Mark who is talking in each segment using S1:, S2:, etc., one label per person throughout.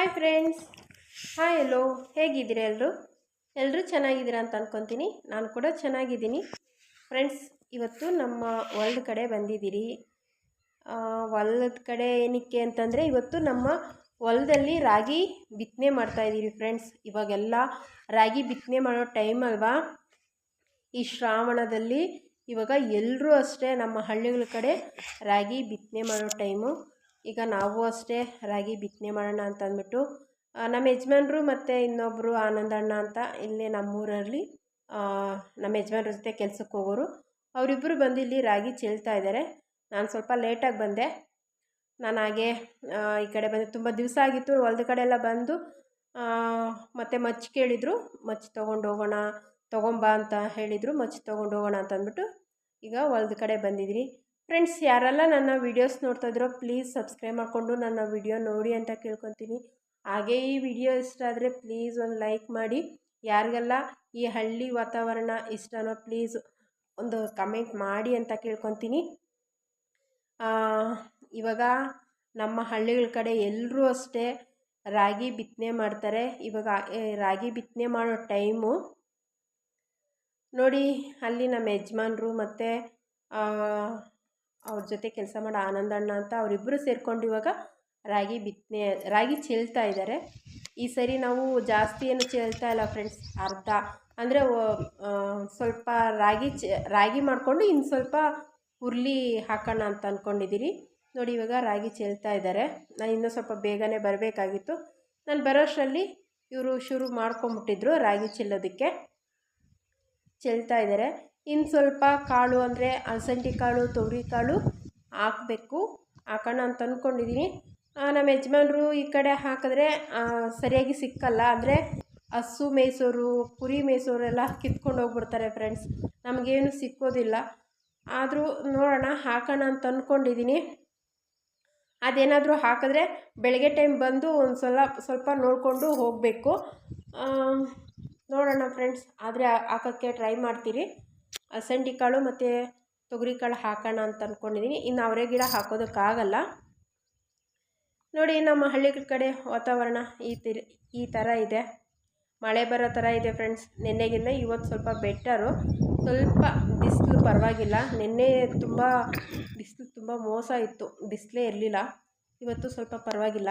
S1: Hi friends hi ಎಲ್ಲೋ ಹೇಗಿದ್ದೀರಿ ಎಲ್ಲರೂ ಎಲ್ಲರೂ ಚೆನ್ನಾಗಿದ್ದೀರಾ ಅಂತ ಅನ್ಕೊತೀನಿ. ನಾನು ಕೂಡ ಚೆನ್ನಾಗಿದ್ದೀನಿ. ಫ್ರೆಂಡ್ಸ್ ಇವತ್ತು ನಮ್ಮ ಹೊಲದ ಕಡೆ ಬಂದಿದ್ದೀರಿ. ಹೊಲದ ಕಡೆ ಏನಕ್ಕೆ ಅಂತಂದರೆ ಇವತ್ತು ನಮ್ಮ ಹೊಲದಲ್ಲಿ ರಾಗಿ ಬಿತ್ತನೆ ಮಾಡ್ತಾಯಿದ್ದೀರಿ ಫ್ರೆಂಡ್ಸ್ ಇವಾಗೆಲ್ಲ ರಾಗಿ ಬಿತ್ತನೆ ಮಾಡೋ ಟೈಮ್ ಅಲ್ವಾ? ಈ ಶ್ರಾವಣದಲ್ಲಿ ಇವಾಗ ಎಲ್ಲರೂ ಅಷ್ಟೇ ನಮ್ಮ ಹಳ್ಳಿಗಳ ಕಡೆ ರಾಗಿ ಬಿತ್ತನೆ ಮಾಡೋ ಟೈಮು ಈಗ ನಾವು ಅಷ್ಟೇ ರಾಗಿ ಬಿತ್ತನೆ ಮಾಡೋಣ ಅಂತ ಅಂದ್ಬಿಟ್ಟು ನಮ್ಮ ಯಜಮಾನ್ರು ಮತ್ತು ಇನ್ನೊಬ್ಬರು ಆನಂದಣ್ಣ ಅಂತ ಇಲ್ಲೇ ನಮ್ಮೂರಲ್ಲಿ ನಮ್ಮ ಯಜಮಾನ್ರ ಜೊತೆ ಕೆಲ್ಸಕ್ಕೆ ಹೋಗೋರು. ಅವರಿಬ್ಬರು ಬಂದು ಇಲ್ಲಿ ರಾಗಿ ಚೆಲ್ತಾ ಇದ್ದಾರೆ. ನಾನು ಸ್ವಲ್ಪ ಲೇಟಾಗಿ ಬಂದೆ. ನಾನು ಹಾಗೆ ಈ ಕಡೆ ಬಂದೆ. ತುಂಬ ದಿವಸ ಆಗಿತ್ತು, ಹೊಲ್ದ ಕಡೆ ಎಲ್ಲ ಬಂದು ಮತ್ತು ಮಚ್ಚು ಕೇಳಿದರು. ಮಚ್ಚು ತೊಗೊಂಡು ಹೋಗೋಣ ತೊಗೊಂಬಾ ಅಂತ ಹೇಳಿದರು. ಮಚ್ಚು ತೊಗೊಂಡು ಹೋಗೋಣ ಅಂತ ಅಂದ್ಬಿಟ್ಟು ಈಗ ಹೊಲ್ದ ಕಡೆ ಬಂದಿದ್ದೀನಿ. ಫ್ರೆಂಡ್ಸ್ ಯಾರೆಲ್ಲ ನನ್ನ ವೀಡಿಯೋಸ್ ನೋಡ್ತಾ ಇದ್ರೋ ಪ್ಲೀಸ್ ಸಬ್ಸ್ಕ್ರೈಬ್ ಮಾಡಿಕೊಂಡು ನನ್ನ ವಿಡಿಯೋ ನೋಡಿ ಅಂತ ಕೇಳ್ಕೊತೀನಿ. ಹಾಗೆ ಈ ವಿಡಿಯೋ ಇಷ್ಟ ಆದರೆ ಪ್ಲೀಸ್ ಒಂದು ಲೈಕ್ ಮಾಡಿ. ಯಾರಿಗೆಲ್ಲ ಈ ಹಳ್ಳಿ ವಾತಾವರಣ ಇಷ್ಟನೋ ಪ್ಲೀಸ್ ಒಂದು ಕಮೆಂಟ್ ಮಾಡಿ ಅಂತ ಕೇಳ್ಕೊತೀನಿ. ಇವಾಗ ನಮ್ಮ ಹಳ್ಳಿಗಳ ಕಡೆ ಎಲ್ಲರೂ ಅಷ್ಟೇ ರಾಗಿ ಬಿತ್ತನೆ ಮಾಡ್ತಾರೆ. ಇವಾಗ ರಾಗಿ ಬಿತ್ತನೆ ಮಾಡೋ ಟೈಮು ನೋಡಿ, ಅಲ್ಲಿ ನಮ್ಮ ಯಜಮಾನ್ರು ಮತ್ತು ಅವ್ರ ಜೊತೆ ಕೆಲಸ ಮಾಡೋ ಆನಂದಣ್ಣ ಅಂತ ಅವರಿಬ್ಬರು ಸೇರ್ಕೊಂಡು ಇವಾಗ ರಾಗಿ ಬಿತ್ತನೆ, ರಾಗಿ ಚೆಲ್ತಾ ಇದ್ದಾರೆ ಈ ಸರಿ ನಾವು ಜಾಸ್ತಿ ಏನು ಚೆಲ್ತಾ ಇಲ್ಲ ಫ್ರೆಂಡ್ಸ್ ಅರ್ಧ. ಅಂದರೆ ಸ್ವಲ್ಪ ರಾಗಿ ಚ, ರಾಗಿ ಮಾಡಿಕೊಂಡು ಇನ್ನು ಸ್ವಲ್ಪ ಹುರ್ಲಿ ಹಾಕೋಣ ಅಂತ ಅಂದ್ಕೊಂಡಿದ್ದೀರಿ ನೋಡಿ ಇವಾಗ ರಾಗಿ ಚೆಲ್ತಾ ಇದ್ದಾರೆ ನಾನು ಇನ್ನೂ ಸ್ವಲ್ಪ ಬೇಗನೆ ಬರಬೇಕಾಗಿತ್ತು. ನಾನು ಬರೋಷ್ಟರಲ್ಲಿ ಇವರು ಶುರು ಮಾಡ್ಕೊಂಬಿಟ್ಟಿದ್ರು ರಾಗಿ ಚೆಲ್ಲೋದಕ್ಕೆ. ಚೆಲ್ತಾ ಇದ್ದಾರೆ ಇನ್ನು ಸ್ವಲ್ಪ ಕಾಳು ಅಂದರೆ ಅಲಸಂದಿ ಕಾಳು, ತೊಗರಿ ಕಾಳು ಹಾಕಬೇಕು. ಹಾಕೋಣ ಅಂತ ಅಂದ್ಕೊಂಡಿದ್ದೀನಿ ನಮ್ಮ ಯಜಮಾನರು ಈ ಕಡೆ ಹಾಕಿದ್ರೆ ಸರಿಯಾಗಿ ಸಿಕ್ಕಲ್ಲ. ಅಂದರೆ ಹಸು ಮೇಯ್ಸೋರು ಕುರಿ ಮೇಯ್ಸೋರೆಲ್ಲ ಕಿತ್ಕೊಂಡು ಹೋಗ್ಬಿಡ್ತಾರೆ ಫ್ರೆಂಡ್ಸ್ ನಮಗೇನು ಸಿಕ್ಕೋದಿಲ್ಲ. ಆದರೂ ನೋಡೋಣ, ಹಾಕೋಣ ಅಂತ ಅಂದ್ಕೊಂಡಿದ್ದೀನಿ ಅದೇನಾದರೂ ಹಾಕಿದ್ರೆ ಬೆಳಗ್ಗೆ ಟೈಮ್ ಬಂದು ಒಂದು ಸಲ ಸ್ವಲ್ಪ ನೋಡಿಕೊಂಡು ಹೋಗಬೇಕು. ನೋಡೋಣ ಫ್ರೆಂಡ್ಸ್ ಆದರೆ ಹಾಕೋಕ್ಕೆ ಟ್ರೈ ಮಾಡ್ತೀರಿ. ಅಲಸಂದಿ ಕಾಳು ಮತ್ತು ತೊಗರಿ ಕಾಳು ಹಾಕೋಣ ಅಂತ ಅಂದ್ಕೊಂಡಿದ್ದೀನಿ ಇನ್ನು ಅವರೇ ಗಿಡ ಹಾಕೋದಕ್ಕಾಗಲ್ಲ. ನೋಡಿ, ನಮ್ಮ ಹಳ್ಳಿಗಳ ಕಡೆ ವಾತಾವರಣ ಈ ತಿರ್ ಈ ಥರ ಇದೆ. ಮಳೆ ಬರೋ ಥರ ಇದೆ ಫ್ರೆಂಡ್ಸ್. ನಿನ್ನೆಗಿಂತ ಇವತ್ತು ಸ್ವಲ್ಪ ಬೆಟರು ಸ್ವಲ್ಪ ಬಿಸಿಲು ಪರವಾಗಿಲ್ಲ. ನಿನ್ನೆ ತುಂಬ, ಬಿಸಿಲು ತುಂಬ ಮೋಸ ಇತ್ತು. ಬಿಸಿಲೇ ಇರಲಿಲ್ಲ. ಇವತ್ತು ಸ್ವಲ್ಪ ಪರವಾಗಿಲ್ಲ.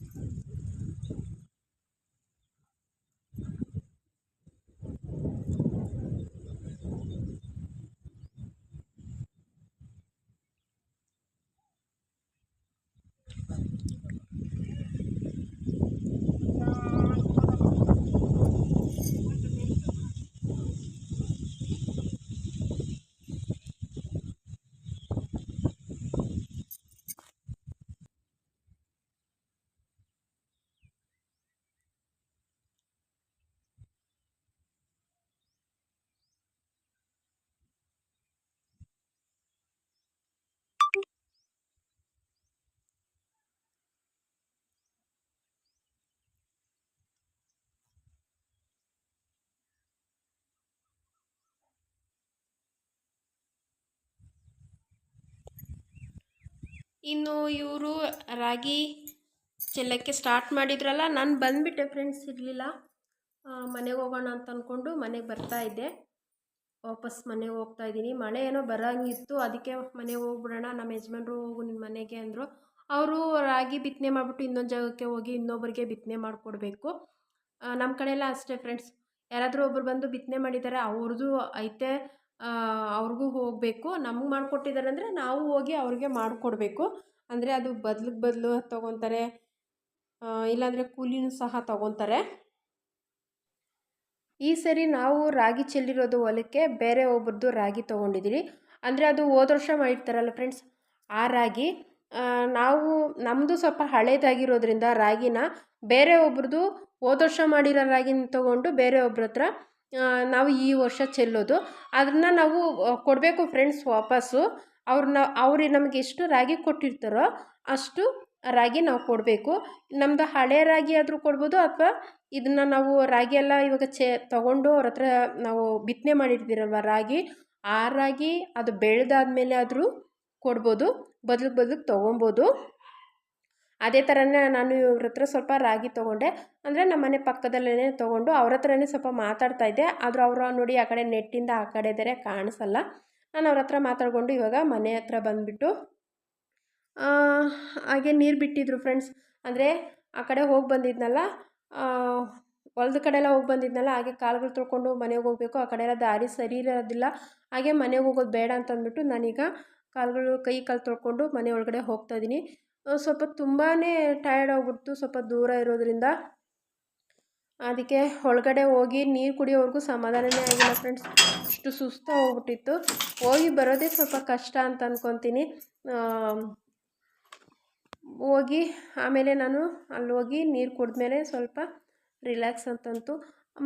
S1: ಇನ್ನು ಇವರು ರಾಗಿ ಚೆಲ್ಲಕ್ಕೆ ಸ್ಟಾರ್ಟ್ ಮಾಡಿದ್ರಲ್ಲ, ನಾನು ಬಂದುಬಿಟ್ಟೆ ಫ್ರೆಂಡ್ಸ್ ಇರಲಿಲ್ಲ. ಮನೆಗೆ ಹೋಗೋಣ ಅಂತ ಅಂದ್ಕೊಂಡು ಮನೆಗೆ ಬರ್ತಾ ಇದ್ದೆ. ವಾಪಸ್ ಮನೆಗೆ ಹೋಗ್ತಾ ಇದ್ದೀನಿ. ಮಳೆ ಏನೋ ಬರೋಂಗಿತ್ತು ಅದಕ್ಕೆ ಮನೆಗೆ ಹೋಗ್ಬಿಡೋಣ ನಮ್ಮ ಯಜಮಾನ್ರು ಹೋಗು ನಿನ್ನ ಮನೆಗೆ ಅಂದರು. ಅವರು ರಾಗಿ ಬಿತ್ತನೆ ಮಾಡಿಬಿಟ್ಟು ಇನ್ನೊಂದು ಜಾಗಕ್ಕೆ ಹೋಗಿ ಇನ್ನೊಬ್ಬರಿಗೆ ಬಿತ್ತನೆ ಮಾಡಿಕೊಡ್ಬೇಕು. ನಮ್ಮ ಕಡೆಯೆಲ್ಲ ಅಷ್ಟೇ ಫ್ರೆಂಡ್ಸ್ ಯಾರಾದರೂ ಒಬ್ಬರು ಬಂದು ಬಿತ್ತನೆ ಮಾಡಿದ್ದಾರೆ ಅವ್ರದ್ದು ಐತೆ. ಅವ್ರಿಗೂ ಹೋಗಬೇಕು. ನಮ್ಗೆ ಮಾಡಿಕೊಟ್ಟಿದ್ದಾರೆ ಅಂದರೆ ನಾವು ಹೋಗಿ ಅವ್ರಿಗೆ ಮಾಡಿಕೊಡ್ಬೇಕು. ಅಂದರೆ ಅದು ಬದ್ಲಿಗೆ ಬದಲು ತೊಗೊತಾರೆ. ಇಲ್ಲಾಂದರೆ ಕೂಲಿನೂ ಸಹ ತೊಗೊತಾರೆ. ಈ ಸರಿ ನಾವು ರಾಗಿ ಚೆಲ್ಲಿರೋದು ಹೊಲಕ್ಕೆ ಬೇರೆ ಒಬ್ಬರದ್ದು ರಾಗಿ ತೊಗೊಂಡಿದ್ದೀರಿ ಅಂದರೆ ಅದು ಹೋದ ವರ್ಷ ಮಾಡಿರ್ತಾರಲ್ಲ ಫ್ರೆಂಡ್ಸ್ ಆ ರಾಗಿ ನಾವು ನಮ್ಮದು ಸ್ವಲ್ಪ ಹಳೇದಾಗಿರೋದ್ರಿಂದ ರಾಗಿನ ಬೇರೆ ಒಬ್ರದ್ದು ಹೋದ ವರ್ಷ ಮಾಡಿರೋ ರಾಗಿನ ತೊಗೊಂಡು ಬೇರೆ ಒಬ್ರ ಹತ್ರ ನಾವು ಈ ವರ್ಷ ಚೆಲ್ಲೋದು. ಅದನ್ನು ನಾವು ಕೊಡಬೇಕು ಫ್ರೆಂಡ್ಸ್ ವಾಪಸ್ಸು. ಅವ್ರನ್ನ, ಅವ್ರಿ ನಮಗೆ ಎಷ್ಟು ರಾಗಿ ಕೊಟ್ಟಿರ್ತಾರೋ ಅಷ್ಟು ರಾಗಿ ನಾವು ಕೊಡಬೇಕು. ನಮ್ಮದು ಹಳೆ ರಾಗಿ ಆದರೂ ಕೊಡ್ಬೋದು ಅಥವಾ ಇದನ್ನು ನಾವು ರಾಗಿ ಎಲ್ಲ ಇವಾಗ ಚೆ, ತೊಗೊಂಡು ಅವ್ರ ಹತ್ರ ನಾವು ಬಿತ್ತನೆ ಮಾಡಿರ್ತೀರಲ್ವ ರಾಗಿ, ಆ ರಾಗಿ ಅದು ಬೆಳೆದಾದ್ಮೇಲೆ ಆದರೂ ಕೊಡ್ಬೋದು. ಬದಲು ಬದಲು ತೊಗೊಬೋದು. ಅದೇ ಥರನೇ ನಾನು ಇವ್ರ ಹತ್ರ ಸ್ವಲ್ಪ ರಾಗಿ ತೊಗೊಂಡೆ. ಅಂದರೆ ನಮ್ಮ ಮನೆ ಪಕ್ಕದಲ್ಲೇ ತೊಗೊಂಡು ಅವ್ರ ಹತ್ರನೇ ಸ್ವಲ್ಪ ಮಾತಾಡ್ತಾ ಇದ್ದೆ. ಆದರೂ ಅವರು ನೋಡಿ ಆ ಕಡೆ ನೆಟ್ಟಿಂದ ಆ ಕಡೆ ಇದ್ದಾರೆ ಕಾಣಿಸಲ್ಲ. ನಾನು ಅವ್ರ ಹತ್ರ ಮಾತಾಡಿಕೊಂಡು ಇವಾಗ ಮನೆ ಹತ್ರ ಬಂದುಬಿಟ್ಟು ಹಾಗೆ ನೀರು ಬಿಟ್ಟಿದ್ರು ಫ್ರೆಂಡ್ಸ್ ಅಂದರೆ ಆ ಕಡೆ ಹೋಗಿ ಬಂದಿದ್ನಲ್ಲ ಹೊಲದ ಕಡೆ ಎಲ್ಲ ಹೋಗಿ ಬಂದಿದ್ನಲ್ಲ, ಹಾಗೆ ಕಾಲುಗಳು ತೊಳ್ಕೊಂಡು ಮನೆಗೆ ಹೋಗಬೇಕು. ಆ ಕಡೆ ಎಲ್ಲ ದಾರಿ ಸರಿ ಇರೋದಿಲ್ಲ. ಹಾಗೆ ಮನೆಗೆ ಹೋಗೋದು ಬೇಡ ಅಂತಂದ್ಬಿಟ್ಟು ನಾನೀಗ ಕಾಲುಗಳು ಕೈ ಕಾಲು ತೊಳ್ಕೊಂಡು ಮನೆ ಒಳಗಡೆ ಹೋಗ್ತಾಯಿದ್ದೀನಿ ಸ್ವಲ್ಪ ತುಂಬಾ ಟಯರ್ಡ್ ಆಗಿಬಿಡ್ತು, ಸ್ವಲ್ಪ ದೂರ ಇರೋದ್ರಿಂದ. ಅದಕ್ಕೆ ಒಳಗಡೆ ಹೋಗಿ ನೀರು ಕುಡಿಯೋವರೆಗೂ ಸಮಾಧಾನನೇ ಆಗಿಲ್ಲ ಫ್ರೆಂಡ್ಸ್ ಅಷ್ಟು ಸುಸ್ತು ಹೋಗ್ಬಿಟ್ಟಿತ್ತು. ಹೋಗಿ ಬರೋದೇ ಸ್ವಲ್ಪ ಕಷ್ಟ ಅಂತ ಅಂದ್ಕೊತೀನಿ ಹೋಗಿ ಆಮೇಲೆ ನಾನು ಅಲ್ಲಿ ಹೋಗಿ ನೀರು ಕುಡಿದ್ಮೇಲೆ ಸ್ವಲ್ಪ ರಿಲ್ಯಾಕ್ಸ್ ಅಂತಂತು.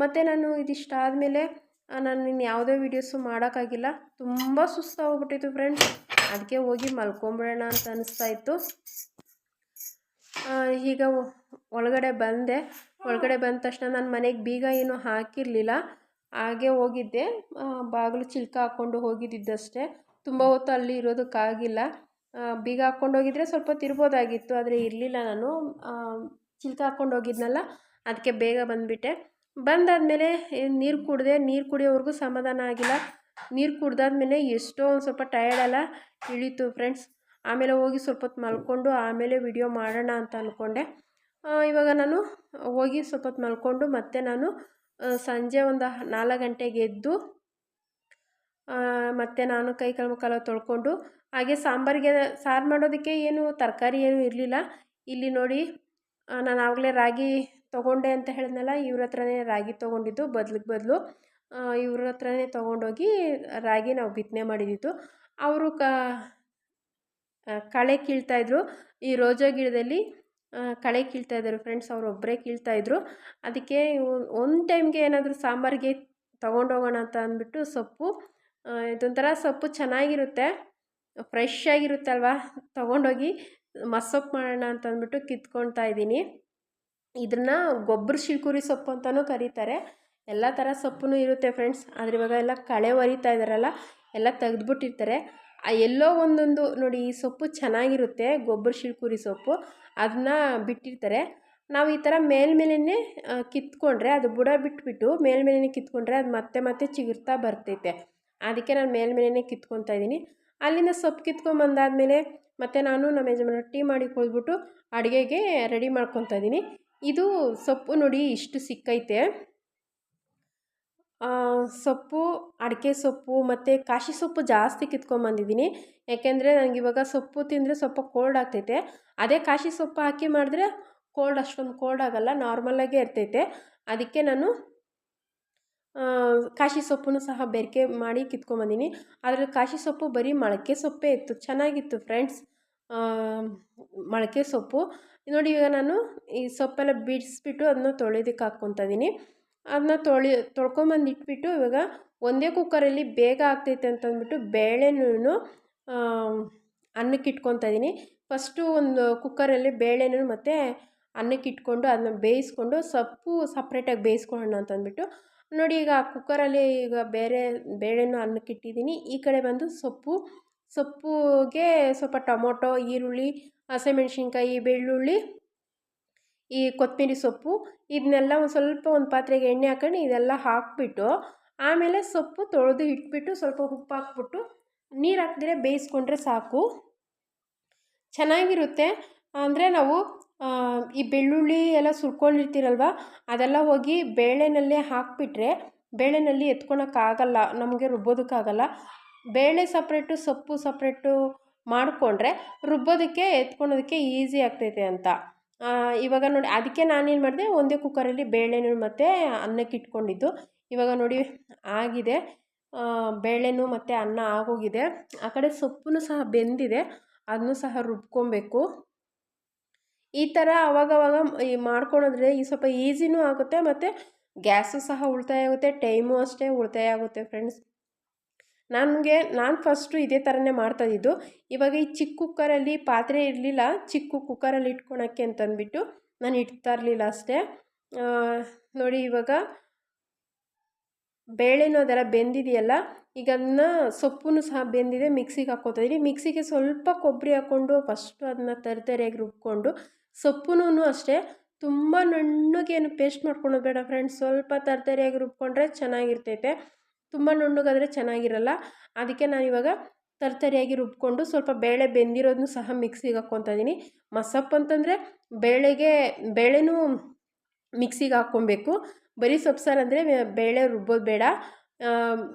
S1: ಮತ್ತು ನಾನು ಇದಿಷ್ಟಾದಮೇಲೆ ನಾನು ಇನ್ನು ಯಾವುದೇ ವೀಡಿಯೋಸು ಮಾಡೋಕ್ಕಾಗಿಲ್ಲ. ತುಂಬ ಸುಸ್ತಾಗೋಗ್ಬಿಟ್ಟಿತ್ತು ಫ್ರೆಂಡ್ಸ್ ಅದಕ್ಕೆ ಹೋಗಿ ಮಲ್ಕೊಂಬಿಡೋಣ ಅಂತ ಅನಿಸ್ತಾ ಇತ್ತು ಈಗ ಒಳಗಡೆ ಬಂದೆ. ಒಳಗಡೆ ಬಂದ ತಕ್ಷಣ ನಾನು ಮನೆಗೆ ಬೀಗ ಏನು ಹಾಕಿರಲಿಲ್ಲ. ಹಾಗೆ ಹೋಗಿದ್ದೆ. ಬಾಗಿಲು ಚಿಲ್ಕ ಹಾಕ್ಕೊಂಡು ಹೋಗಿದ್ದಿದ್ದಷ್ಟೇ. ತುಂಬ ಹೊತ್ತು ಅಲ್ಲಿ ಇರೋದಕ್ಕಾಗಿಲ್ಲ. ಬೀಗ ಹಾಕ್ಕೊಂಡು ಹೋಗಿದ್ರೆ ಸ್ವಲ್ಪ ತಿರ್ಬೋದಾಗಿತ್ತು, ಆದರೆ ಇರಲಿಲ್ಲ ನಾನು. ಚಿಲ್ಕ ಹಾಕ್ಕೊಂಡು ಹೋಗಿದ್ನಲ್ಲ ಅದಕ್ಕೆ ಬೇಗ ಬಂದುಬಿಟ್ಟೆ. ಬಂದಾದಮೇಲೆ ನೀರು ಕುಡಿದೆ, ನೀರು ಕುಡಿಯೋವರೆಗೂ ಸಮಾಧಾನ ಆಗಿಲ್ಲ. ನೀರು ಕುಡ್ದಾದ್ಮೇಲೆ ಎಷ್ಟೋ ಒಂದು ಸ್ವಲ್ಪ ಟಯರ್ಡೆಲ್ಲ ಇಳೀತು ಫ್ರೆಂಡ್ಸ್ ಆಮೇಲೆ ಹೋಗಿ ಸ್ವಲ್ಪ ಹೊತ್ತು ಮಲ್ಕೊಂಡು ಆಮೇಲೆ ವಿಡಿಯೋ ಮಾಡೋಣ ಅಂತ ಅಂದ್ಕೊಂಡೆ ಇವಾಗ ನಾನು ಹೋಗಿ ಸ್ವಲ್ಪ ಹೊತ್ತು ಮಲ್ಕೊಂಡು ಮತ್ತೆ ನಾನು ಸಂಜೆ ಒಂದು ನಾಲ್ಕು ಗಂಟೆಗೆ ಎದ್ದು ಮತ್ತು ನಾನು ಕೈ ಕಾಲು ತೊಳ್ಕೊಂಡು, ಹಾಗೆ ಸಾಂಬಾರಿಗೆ ಸಾರು ಮಾಡೋದಕ್ಕೆ ಏನು ತರಕಾರಿ ಏನೂ ಇರಲಿಲ್ಲ. ಇಲ್ಲಿ ನೋಡಿ ನಾನು ಆವಾಗಲೇ ರಾಗಿ ತೊಗೊಂಡೆ ಅಂತ ಹೇಳಿದ್ನಲ್ಲ, ಇವ್ರ ಹತ್ರನೇ ರಾಗಿ ತೊಗೊಂಡಿದ್ದು, ಬದ್ಲಿಗೆ ಬದಲು. ಇವ್ರ ಹತ್ರನೇ ತೊಗೊಂಡೋಗಿ ರಾಗಿ ನಾವು ಬಿತ್ತನೆ ಮಾಡಿದ್ದಿತ್ತು ಅವರು ಕ ಕಳೆ ಕೀಳ್ತಾಯಿದ್ರು ಈ ರೋಜಾ ಗಿಡದಲ್ಲಿ ಕಳೆ ಕೀಳ್ತಾಯಿದ್ದಾರೆ ಫ್ರೆಂಡ್ಸ್, ಅವ್ರು ಒಬ್ಬರೇ ಕೀಳ್ತಾಯಿದ್ರು ಅದಕ್ಕೆ ಒಂದು ಟೈಮ್ಗೆ ಏನಾದರೂ ಸಾಂಬಾರಿಗೆ ತೊಗೊಂಡೋಗೋಣ ಅಂತ ಅಂದ್ಬಿಟ್ಟು ಸೊಪ್ಪು ಇದೊಂಥರ ಸೊಪ್ಪು ಚೆನ್ನಾಗಿರುತ್ತೆ, ಫ್ರೆಶ್ ಆಗಿರುತ್ತಲ್ವ ತೊಗೊಂಡೋಗಿ ಮಸೊಪ್ಪು ಮಾಡೋಣ ಅಂತ ಅಂದ್ಬಿಟ್ಟು ಕಿತ್ಕೊಳ್ತಾ ಇದ್ದೀನಿ. ಇದನ್ನು ಗೊಬ್ಬರ ಶಿಲ್ಕುರಿ ಸೊಪ್ಪು ಅಂತಲೂ ಕರೀತಾರೆ. ಎಲ್ಲ ಥರ ಸೊಪ್ಪು ಇರುತ್ತೆ ಫ್ರೆಂಡ್ಸ್ ಆದರೆ ಇವಾಗ ಎಲ್ಲ ಕಳೆ ಒರಿತಾ ಇದ್ದಾರಲ್ಲ, ಎಲ್ಲ ತೆಗೆದ್ಬಿಟ್ಟಿರ್ತಾರೆ. ಎಲ್ಲೋ ಒಂದೊಂದು ನೋಡಿ ಈ ಸೊಪ್ಪು ಚೆನ್ನಾಗಿರುತ್ತೆ, ಗೊಬ್ಬರ ಶಿಳ್ಕುರಿ ಸೊಪ್ಪು. ಅದನ್ನ ಬಿಟ್ಟಿರ್ತಾರೆ. ನಾವು ಈ ಥರ ಮೇಲ್ಮೇಲೇ ಕಿತ್ಕೊಂಡ್ರೆ ಅದು ಬುಡ ಬಿಟ್ಬಿಟ್ಟು ಮೇಲ್ಮೇಲೇನೆ ಕಿತ್ಕೊಂಡ್ರೆ ಅದು ಮತ್ತೆ ಮತ್ತೆ ಚಿಗುರ್ತಾ ಬರ್ತೈತೆ. ಅದಕ್ಕೆ ನಾನು ಮೇಲ್ಮೇಲೇನೆ ಕಿತ್ಕೊತಾ ಇದ್ದೀನಿ. ಅಲ್ಲಿಂದ ಸೊಪ್ಪು ಕಿತ್ಕೊಂಬಂದಾದಮೇಲೆ ಮತ್ತು ನಾನು ನಮ್ಮ ಯಜಮಾನ ಟೀ ಮಾಡಿ ಕೊಳ್ಬಿಟ್ಟು ಅಡುಗೆಗೆ ರೆಡಿ ಮಾಡ್ಕೊತಾ ಇದ್ದೀನಿ. ಇದು ಸೊಪ್ಪು ನೋಡಿ ಇಷ್ಟು ಸಿಕ್ಕೈತೆ. ಸೊಪ್ಪು, ಅಡಿಕೆ ಸೊಪ್ಪು ಮತ್ತು ಕಾಶಿ ಸೊಪ್ಪು ಜಾಸ್ತಿ ಕಿತ್ಕೊಂಬಂದಿದ್ದೀನಿ ಯಾಕೆಂದರೆ ನನಗೆ ಇವಾಗ ಸೊಪ್ಪು ತಿಂದರೆ ಸ್ವಲ್ಪ ಕೋಲ್ಡ್ ಆಗ್ತೈತೆ. ಅದೇ ಕಾಶಿ ಸೊಪ್ಪು ಹಾಕಿ ಮಾಡಿದ್ರೆ ಕೋಲ್ಡ್ ಅಷ್ಟೊಂದು ಕೋಲ್ಡ್ ಆಗೋಲ್ಲ ನಾರ್ಮಲಾಗೇ ಇರ್ತೈತೆ. ಅದಕ್ಕೆ ನಾನು ಕಾಶಿ ಸೊಪ್ಪನ್ನು ಸಹ ಬೆರಕೆ ಮಾಡಿ ಕಿತ್ಕೊಂಬಂದಿನಿ ಆದರೆ ಕಾಶಿ ಸೊಪ್ಪು ಬರೀ ಮೊಳಕೆ ಸೊಪ್ಪೇ ಇತ್ತು. ಚೆನ್ನಾಗಿತ್ತು ಫ್ರೆಂಡ್ಸ್. ಮೊಳಕೆ ಸೊಪ್ಪು. ನೋಡಿ, ಇವಾಗ ನಾನು ಈ ಸೊಪ್ಪೆಲ್ಲ ಬಿಡಿಸ್ಬಿಟ್ಟು ಅದನ್ನು ತೊಳೆಯೋದಕ್ಕೆ ಹಾಕ್ಕೊತಾ ಇದ್ದೀನಿ ಅದನ್ನ ತೊಳಿ, ತೊಳ್ಕೊಂಬಂದು ಇಟ್ಬಿಟ್ಟು ಇವಾಗ ಒಂದೇ ಕುಕ್ಕರಲ್ಲಿ ಬೇಗ ಆಗ್ತೈತೆ ಅಂತಂದ್ಬಿಟ್ಟು ಬೇಳೆನೂ ಅನ್ನಕ್ಕೆ ಇದ್ದೀನಿ ಫಸ್ಟು ಒಂದು ಕುಕ್ಕರಲ್ಲಿ ಬೇಳೆನೂ ಮತ್ತು ಅನ್ನಕ್ಕೆ ಇಟ್ಕೊಂಡು ಅದನ್ನ ಬೇಯಿಸ್ಕೊಂಡು ಸೊಪ್ಪು ಸಪ್ರೇಟಾಗಿ ಬೇಯಿಸ್ಕೊಳ್ಳೋಣ ಅಂತಂದ್ಬಿಟ್ಟು. ನೋಡಿ ಈಗ ಕುಕ್ಕರಲ್ಲಿ ಈಗ ಬೇರೆ, ಬೇಳೆನೂ ಅನ್ನಕ್ಕೆ ಇಟ್ಟಿದ್ದೀನಿ. ಈ ಕಡೆ ಬಂದು ಸೊಪ್ಪು, ಸೊಪ್ಪುಗೆ ಸ್ವಲ್ಪ ಟೊಮೊಟೊ, ಈರುಳ್ಳಿ, ಹಸಿಮೆಣ್ಸಿನ್ಕಾಯಿ, ಬೆಳ್ಳುಳ್ಳಿ ಈ ಕೊತ್ತಂಬರಿ ಸೊಪ್ಪು ಇದನ್ನೆಲ್ಲ ಒಂದು ಸ್ವಲ್ಪ ಒಂದು ಪಾತ್ರೆಗೆ ಎಣ್ಣೆ ಹಾಕೊಂಡು ಇದೆಲ್ಲ ಹಾಕಿಬಿಟ್ಟು, ಆಮೇಲೆ ಸೊಪ್ಪು ತೊಳೆದು ಇಟ್ಬಿಟ್ಟು ಸ್ವಲ್ಪ ಉಪ್ಪು ಹಾಕ್ಬಿಟ್ಟು ನೀರು ಹಾಕಿದ್ರೆ ಬೇಯಿಸ್ಕೊಂಡ್ರೆ ಸಾಕು. ಚೆನ್ನಾಗಿರುತ್ತೆ. ಅಂದರೆ ನಾವು ಈ ಬೆಳ್ಳುಳ್ಳಿ ಎಲ್ಲ ಸುರ್ಕೊಂಡಿರ್ತೀರಲ್ವ, ಅದೆಲ್ಲ ಹೋಗಿ ಬೇಳೆನಲ್ಲೇ ಹಾಕಿಬಿಟ್ರೆ ಬೇಳೆನಲ್ಲಿ ಎತ್ಕೊಳಕ್ಕಾಗಲ್ಲ, ನಮಗೆ ರುಬ್ಬೋದಕ್ಕಾಗಲ್ಲ. ಬೇಳೆ ಸಪ್ರೇಟು ಸೊಪ್ಪು ಸಪ್ರೇಟು ಮಾಡಿಕೊಂಡ್ರೆ ರುಬ್ಬೋದಕ್ಕೆ, ಎತ್ಕೊಳೋದಕ್ಕೆ ಈಸಿ ಆಗ್ತೈತೆ ಅಂತ. ಇವಾಗ ನೋಡಿ, ಅದಕ್ಕೆ ನಾನೇನು ಮಾಡಿದೆ, ಒಂದೇ ಕುಕ್ಕರಲ್ಲಿ ಬೇಳೆನೂ ಮತ್ತು ಅನ್ನಕ್ಕೆ ಇಟ್ಕೊಂಡಿದ್ದು. ಇವಾಗ ನೋಡಿ, ಆಗಿದೆ. ಬೇಳೆನೂ ಮತ್ತು ಅನ್ನ ಆಗೋಗಿದೆ. ಆ ಕಡೆ ಸೊಪ್ಪು ಸಹ ಬೆಂದಿದೆ. ಅದನ್ನು ಸಹ ರುಬ್ಕೊಬೇಕು. ಈ ಥರ ಅವಾಗವಾಗ ಮಾಡ್ಕೊಳೋದ್ರೆ ಈ ಸ್ವಲ್ಪ ಈಸಿನೂ ಆಗುತ್ತೆ, ಮತ್ತು ಗ್ಯಾಸು ಸಹ ಉಳಿತಾಯ ಆಗುತ್ತೆ, ಟೈಮು ಅಷ್ಟೇ ಉಳಿತಾಯ ಆಗುತ್ತೆ, ಫ್ರೆಂಡ್ಸ್. ನನಗೆ, ನಾನು ಫಸ್ಟು ಇದೇ ಥರನೇ ಮಾಡ್ತಾಯಿದ್ದು ಇವಾಗ ಈ ಚಿಕ್ಕ ಕುಕ್ಕರಲ್ಲಿ ಪಾತ್ರೆ ಇರಲಿಲ್ಲ, ಚಿಕ್ಕ ಕುಕ್ಕರಲ್ಲಿ ಇಟ್ಕೊಳಕ್ಕೆ ಅಂತಂದ್ಬಿಟ್ಟು ನಾನು ಇಡ್ತಾ ಇರಲಿಲ್ಲ ಅಷ್ಟೇ. ನೋಡಿ ಇವಾಗ ಬೇಳೆನೂ ಅದೆಲ್ಲ ಬೆಂದಿದೆಯಲ್ಲ, ಈಗ ಅದನ್ನ ಸೊಪ್ಪು ಸಹ ಬೆಂದಿದೆ ಮಿಕ್ಸಿಗೆ ಹಾಕ್ಕೋತಾ ಮಿಕ್ಸಿಗೆ ಸ್ವಲ್ಪ ಕೊಬ್ಬರಿ ಹಾಕ್ಕೊಂಡು ಫಸ್ಟು ಅದನ್ನ ತರತರಿಯಾಗಿ ರುಬ್ಕೊಂಡು ಸೊಪ್ಪುನೂ ಅಷ್ಟೇ. ತುಂಬ ನುಣ್ಣಗೇನು ಪೇಸ್ಟ್ ಮಾಡ್ಕೊಳ್ಳೋದು ಬೇಡ ಫ್ರೆಂಡ್ಸ್ ಸ್ವಲ್ಪ ತರತರಿಯಾಗಿ ರುಬ್ಕೊಂಡ್ರೆ ಚೆನ್ನಾಗಿರ್ತೈತೆ. ತುಂಬ ನುಣ್ಣಗಾದರೆ ಚೆನ್ನಾಗಿರಲ್ಲ. ಅದಕ್ಕೆ ನಾನಿವಾಗ ತರ್ತರಿಯಾಗಿ ರುಬ್ಕೊಂಡು ಸ್ವಲ್ಪ ಬೇಳೆ ಬೆಂದಿರೋದನ್ನು ಸಹ ಮಿಕ್ಸಿಗೆ ಹಾಕ್ಕೊತಾ ಇದ್ದೀನಿ ಮಸಪ್ಪು ಅಂತಂದರೆ ಬೇಳೆಗೆ, ಬೇಳೆನೂ ಮಿಕ್ಸಿಗೆ ಹಾಕ್ಕೊಬೇಕು. ಬರೀ ಸೊಪ್ಪು ಸಾರು ಅಂದರೆ ಬೇಳೆ ರುಬ್ಬೋದು ಬೇಡ.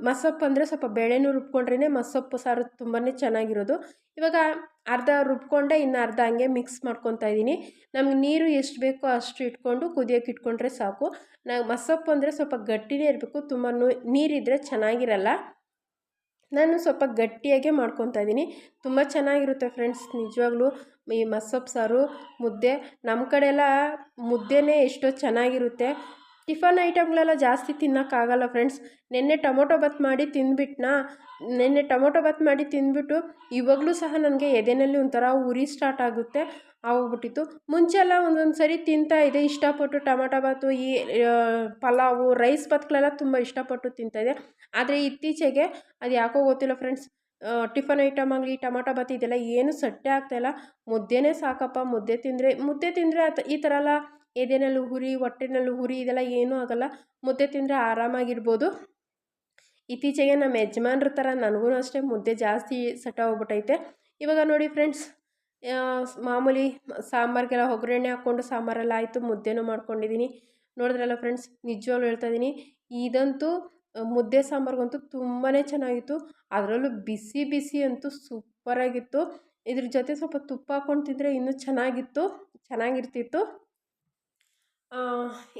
S1: ಮಸಪ್ಪು ಅಂದರೆ ಸ್ವಲ್ಪ ಬೇಳೆನೂ ರುಬ್ಕೊಂಡ್ರೇ ಮಸೊಪ್ಪು ಸಾರು ತುಂಬಾ ಚೆನ್ನಾಗಿರೋದು. ಇವಾಗ ಅರ್ಧ ರುಬ್ಕೊಂಡೆ ಇನ್ನು ಅರ್ಧ ಹಂಗೆ ಮಿಕ್ಸ್ ಮಾಡ್ಕೊತಾ ಇದ್ದೀನಿ. ನಮ್ಗೆ ನೀರು ಎಷ್ಟು ಬೇಕೋ ಅಷ್ಟು ಇಟ್ಕೊಂಡು ಕುದಿಯೋಕೆ ಇಟ್ಕೊಂಡ್ರೆ ಸಾಕು. ನಾವು ಮಸೊಪ್ಪು ಅಂದರೆ ಸ್ವಲ್ಪ ಗಟ್ಟಿನೇ ಇರಬೇಕು, ತುಂಬ ನೀರಿದ್ದರೆ ಚೆನ್ನಾಗಿರಲ್ಲ. ನಾನು ಸ್ವಲ್ಪ ಗಟ್ಟಿಯಾಗೆ ಮಾಡ್ಕೊತಾ ಇದ್ದೀನಿ. ತುಂಬ ಚೆನ್ನಾಗಿರುತ್ತೆ ಫ್ರೆಂಡ್ಸ್, ನಿಜವಾಗ್ಲೂ ಈ ಮಸೊಪ್ಪು ಸಾರು, ಮುದ್ದೆ. ನಮ್ಮ ಕಡೆ ಎಲ್ಲ ಮುದ್ದೆನೇ ಎಷ್ಟೋ ಚೆನ್ನಾಗಿರುತ್ತೆ. ಟಿಫನ್ ಐಟಮ್ಗಳೆಲ್ಲ ಜಾಸ್ತಿ ತಿನ್ನೋಕ್ಕಾಗಲ್ಲ ಫ್ರೆಂಡ್ಸ್. ನಿನ್ನೆ ಟೊಮೊಟೊ ಬತ್ ಮಾಡಿ ತಿಂದ್ಬಿಟ್ನಾ? ನಿನ್ನೆ ಟೊಮೊಟೊ ಬತ್ ಮಾಡಿ ತಿಂದ್ಬಿಟ್ಟು ಇವಾಗಲೂ ಸಹ ನನಗೆ ಎದೆನಲ್ಲಿ ಒಂಥರ ಉರಿ ಸ್ಟಾರ್ಟ್ ಆಗುತ್ತೆ. ಆಗೋಗ್ಬಿಟ್ಟಿತ್ತು. ಮುಂಚೆಲ್ಲ ಒಂದೊಂದು ಸರಿ ತಿಂತಾ ಇದೆ ಇಷ್ಟಪಟ್ಟು ಟೊಮೊಟೊ ಬಾತು ಈ ಪಲಾವು ರೈಸ್ ಬತ್ಗಳೆಲ್ಲ ತುಂಬ ಇಷ್ಟಪಟ್ಟು ತಿಂತಾಯಿದ್ದೆ ಆದರೆ ಇತ್ತೀಚೆಗೆ ಅದು ಯಾಕೋ ಗೊತ್ತಿಲ್ಲ ಫ್ರೆಂಡ್ಸ್. ಟಿಫನ್ ಐಟಮ್ ಆಗಲಿ ಟೊಮೊಟೊ ಬಾತ್ ಇದೆಲ್ಲ ಏನು ಸಟ್ಟೆ ಆಗ್ತಾಯಿಲ್ಲ ಮುದ್ದೆನೇ ಸಾಕಪ್ಪ. ಮುದ್ದೆ ತಿಂದರೆ ಮುದ್ದೆ ತಿಂದರೆ ಈ ಥರ ಎಲ್ಲ ಎದೆನಲ್ಲೂ ಉರಿ ಹೊಟ್ಟೆನಲ್ಲಿ ಉರಿ ಇದೆಲ್ಲ ಏನೂ ಆಗೋಲ್ಲ. ಮುದ್ದೆ ತಿಂದರೆ ಆರಾಮಾಗಿರ್ಬೋದು. ಇತ್ತೀಚೆಗೆ ನಮ್ಮ ಯಜಮಾನ್ರ ಥರ ನನಗೂ ಅಷ್ಟೇ ಮುದ್ದೆ ಜಾಸ್ತಿ ಸೆಟ್ ಹೋಗ್ಬಿಟ್ಟೈತೆ ಇವಾಗ ನೋಡಿ ಫ್ರೆಂಡ್ಸ್ ಮಾಮೂಲಿ ಸಾಂಬಾರಿಗೆಲ್ಲ ಒಗ್ಗರಣೆ ಹಾಕ್ಕೊಂಡು ಸಾಂಬಾರೆಲ್ಲ ಆಯಿತು, ಮುದ್ದೆನೂ ಮಾಡ್ಕೊಂಡಿದ್ದೀನಿ. ನೋಡಿದ್ರಲ್ಲ ಫ್ರೆಂಡ್ಸ್, ನಿಜವಾಗ್ಲೂ ಹೇಳ್ತಾ ಇದ್ದೀನಿ ಇದಂತೂ ಮುದ್ದೆ ಸಾಂಬಾರಿಗಂತೂ ತುಂಬಾ ಚೆನ್ನಾಗಿತ್ತು. ಅದರಲ್ಲೂ ಬಿಸಿ ಬಿಸಿ ಅಂತೂ ಸೂಪರಾಗಿತ್ತು. ಇದ್ರ ಜೊತೆ ಸ್ವಲ್ಪ ತುಪ್ಪ ಹಾಕ್ಕೊಂಡು ತಿಂದರೆ ಇನ್ನೂ ಚೆನ್ನಾಗಿತ್ತು, ಚೆನ್ನಾಗಿರ್ತಿತ್ತು.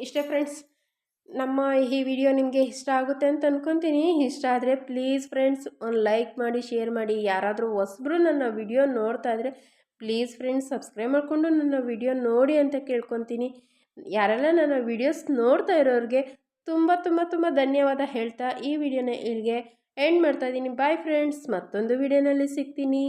S1: ಇಷ್ಟೇ ಫ್ರೆಂಡ್ಸ್ ನಮ್ಮ ಈ ವಿಡಿಯೋ ನಿಮಗೆ ಇಷ್ಟ ಆಗುತ್ತೆ ಅಂತ ಅಂದ್ಕೊತೀನಿ ಇಷ್ಟ ಆದರೆ ಪ್ಲೀಸ್ ಫ್ರೆಂಡ್ಸ್ ಒಂದು ಲೈಕ್ ಮಾಡಿ ಶೇರ್ ಮಾಡಿ. ಯಾರಾದರೂ ಹೊಸಬ್ರು ನನ್ನ ವಿಡಿಯೋ ನೋಡ್ತಾ ಇದ್ದರೆ ಪ್ಲೀಸ್ ಫ್ರೆಂಡ್ಸ್ ಸಬ್ಸ್ಕ್ರೈಬ್ ಮಾಡಿಕೊಂಡು ನನ್ನ ವಿಡಿಯೋ ನೋಡಿ ಅಂತ ಕೇಳ್ಕೊತೀನಿ. ಯಾರೆಲ್ಲ ನನ್ನ ವಿಡಿಯೋಸ್ ನೋಡ್ತಾ ಇರೋರಿಗೆ ತುಂಬ ತುಂಬ ತುಂಬ ಧನ್ಯವಾದ ಹೇಳ್ತಾ ಈ ವಿಡಿಯೋನ ಇಲ್ಲಿಗೆ ಎಂಡ್ ಮಾಡ್ತಾಯಿದ್ದೀನಿ ಬಾಯ್ ಫ್ರೆಂಡ್ಸ್ ಮತ್ತೊಂದು ವಿಡಿಯೋನಲ್ಲಿ ಸಿಗ್ತೀನಿ.